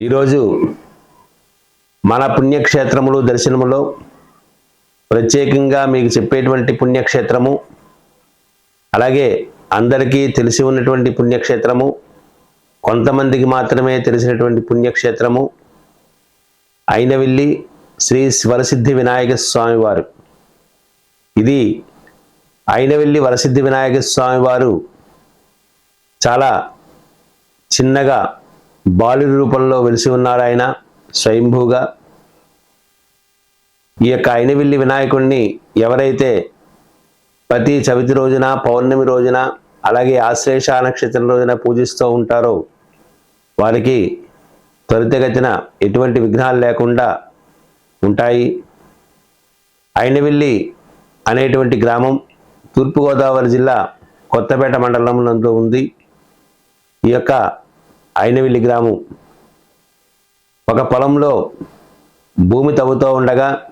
ఈరోజు మన పుణ్యక్షేత్రములు దర్శనములో ప్రత్యేకంగా మీకు చెప్పేటువంటి పుణ్యక్షేత్రము అలాగే అందరికీ తెలిసి ఉన్నటువంటి పుణ్యక్షేత్రము కొంతమందికి మాత్రమే తెలిసినటువంటి పుణ్యక్షేత్రము అయినవిల్లి శ్రీ వరసిద్ధి వినాయక స్వామివారు ఇది అయినవిల్లి వరసిద్ధి వినాయక స్వామివారు చాలా చిన్నగా బాలుడి రూపంలో వెలిసి ఉన్నాడు ఆయన స్వయంభూగా. ఈ యొక్క అయినవిల్లి వినాయకుడిని ఎవరైతే ప్రతి చవితి రోజున పౌర్ణమి రోజున అలాగే ఆశ్లేష నక్షత్రం రోజున పూజిస్తూ ఉంటారో వారికి త్వరితగతిన ఎటువంటి విఘ్నాలు లేకుండా ఉంటాయి. అయినవిల్లి అనేటువంటి గ్రామం తూర్పుగోదావరి జిల్లా కొత్తపేట మండలంలో ఉంది. ఈ యొక్క అయినవిల్లి గ్రామం. ఒక పొలంలో భూమి తవ్వుతూ ఉండగా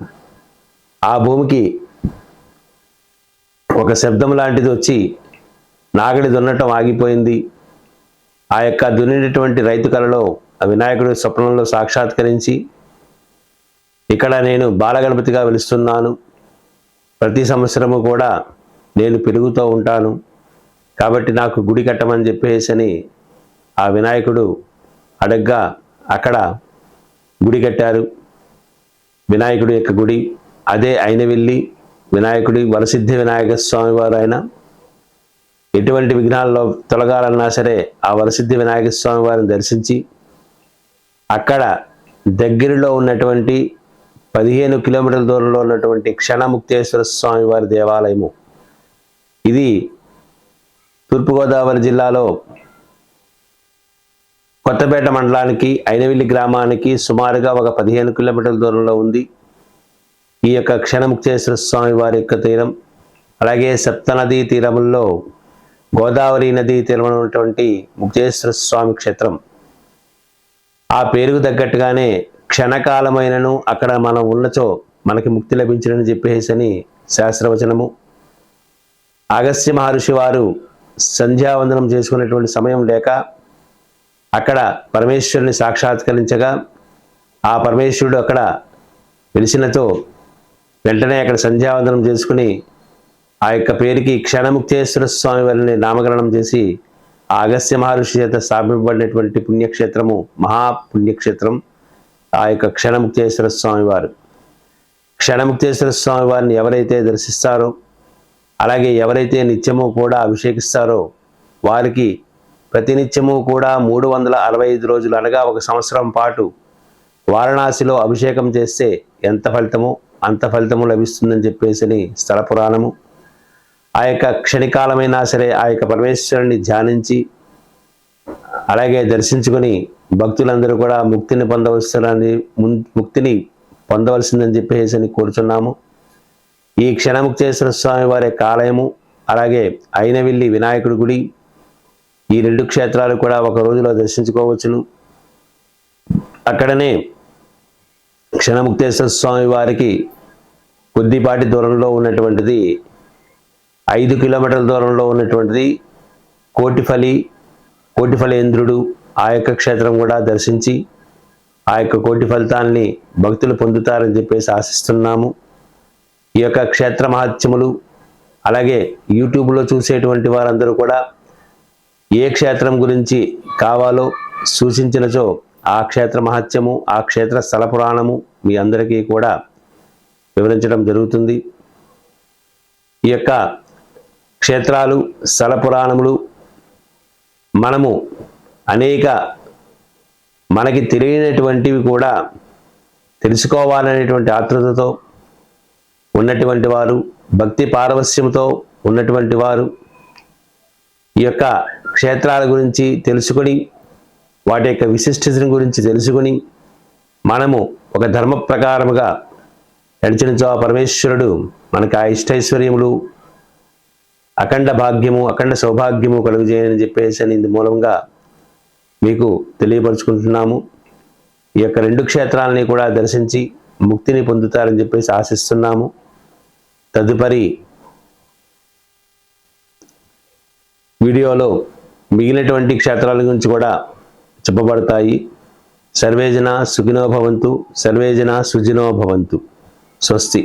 ఆ భూమికి ఒక శబ్దం లాంటిది వచ్చి నాగడి దున్నటం ఆగిపోయింది. ఆ యొక్క దున్నినటువంటి రైతు కలలో ఆ వినాయకుడు స్వప్నంలో సాక్షాత్కరించి ఇక్కడ నేను బాలగణపతిగా వెలుస్తున్నాను. ప్రతి సంవత్సరము కూడా నేను పెరుగుతూ ఉంటాను. కాబట్టి నాకు గుడి కట్టమని చెప్పేసి అని ఆ వినాయకుడు అడగ్గా అక్కడ గుడి కట్టారు. వినాయకుడి యొక్క గుడి అదే అయినవిల్లి వినాయకుడి వరసిద్ధి వినాయక స్వామి వారు ఆయన ఎటువంటి విఘ్నాల్లో తొలగాలన్నా సరే ఆ వరసిద్ధి వినాయక స్వామి వారిని దర్శించి అక్కడ దగ్గరలో ఉన్నటువంటి పదిహేను కిలోమీటర్ల దూరంలో ఉన్నటువంటి క్షణముక్తేశ్వర స్వామి వారి దేవాలయము. ఇది తూర్పుగోదావరి జిల్లాలో కొత్తపేట మండలానికి అయినవిల్లి గ్రామానికి సుమారుగా ఒక పదిహేను కిలోమీటర్ల దూరంలో ఉంది. ఈ యొక్క క్షణముక్తేశ్వర స్వామి వారి యొక్క తీరం. అలాగే సప్తనదీ తీరముల్లో గోదావరి నదీ తీరం ఉన్నటువంటి ముక్తేశ్వర స్వామి క్షేత్రం. ఆ పేరుకు తగ్గట్టుగానే క్షణకాలమైనను అక్కడ మనం ఉన్నచో మనకి ముక్తి లభించడని చెప్పేసని శాస్త్రవచనము. అగస్త్య మహర్షి వారు సంధ్యావందనం చేసుకునేటువంటి సమయం లేక అక్కడ పరమేశ్వరుని సాక్షాత్కరించగా ఆ పరమేశ్వరుడు అక్కడ వెలిసినతో వెంటనే అక్కడ సంధ్యావందనం చేసుకుని ఆ యొక్క పేరుకి క్షణముక్తేశ్వర స్వామి వారిని నామకరణం చేసి ఆ అగస్త్య మహర్షి చేత స్థాపింపబడినటువంటి పుణ్యక్షేత్రము మహాపుణ్యక్షేత్రం ఆ యొక్క క్షణముక్తేశ్వర స్వామివారు క్షణముక్తేశ్వర స్వామి వారిని ఎవరైతే దర్శిస్తారో అలాగే ఎవరైతే నిత్యము కూడా అభిషేకిస్తారో వారికి ప్రతినిత్యము కూడా మూడు వందల అరవై ఐదు రోజులు అనగా ఒక సంవత్సరం పాటు వారణాసిలో అభిషేకం చేస్తే ఎంత ఫలితమో? అంత ఫలితము లభిస్తుందని చెప్పేసి స్థల పురాణము. ఆ యొక్క క్షణికాలమైనా సరే ఆ యొక్క పరమేశ్వరుని ధ్యానించి అలాగే దర్శించుకొని భక్తులందరూ కూడా ముక్తిని పొందవలసిందని ముక్తిని పొందవలసిందని చెప్పేసి అని కోరుచున్నాము. ఈ క్షణముక్తేశ్వర స్వామి వారి యొక్క ఆలయము అలాగే అయినవిల్లి వినాయకుడి గుడి ఈ రెండు క్షేత్రాలు కూడా ఒక రోజులో దర్శించుకోవచ్చును. అక్కడనే క్షణముక్తేశ్వర స్వామి వారికి కొద్దిపాటి దూరంలో ఉన్నటువంటిది ఐదు కిలోమీటర్ల దూరంలో ఉన్నటువంటిది కోటిఫలి కోటిఫలేంద్రుడు ఆ యొక్క క్షేత్రం కూడా దర్శించి ఆ యొక్క కోటి ఫలితాన్ని భక్తులు పొందుతారని చెప్పేసి ఆశిస్తున్నాము. ఈ యొక్క క్షేత్ర మహత్యములు అలాగే యూట్యూబ్లో చూసేటువంటి వారందరూ కూడా ఏ క్షేత్రం గురించి కావాలో సూచించినచో ఆ క్షేత్ర మహత్యము ఆ క్షేత్ర స్థల పురాణము మీ అందరికీ కూడా వివరించడం జరుగుతుంది. ఈ యొక్క క్షేత్రాలు స్థల పురాణములు మనము అనేక మనకి తెలియనటువంటివి కూడా తెలుసుకోవాలనేటువంటి ఆతృతతో ఉన్నటువంటి వారు భక్తి పారవస్యంతో ఉన్నటువంటి వారు ఈ యొక్క క్షేత్రాల గురించి తెలుసుకొని వాటి యొక్క విశిష్టతను గురించి తెలుసుకొని మనము ఒక ధర్మ ప్రకారముగా నడిచిన ఆ పరమేశ్వరుడు మనకు ఆ ఇష్టైశ్వర్యములు అఖండ భాగ్యము అఖండ సౌభాగ్యము కలుగుజేయని చెప్పేసి అని ఇందు మూలంగా మీకు తెలియపరుచుకుంటున్నాము. ఈ యొక్క రెండు క్షేత్రాలని కూడా దర్శించి ముక్తిని పొందుతారని చెప్పేసి ఆశిస్తున్నాము. తదుపరి వీడియోలో మిగిలినటువంటి క్షేత్రాల గురించి కూడా చెప్పబడతాయి. సర్వేజన సుఖినో భవంతు సర్వేజన సుజినో భవంతు. స్వస్తి.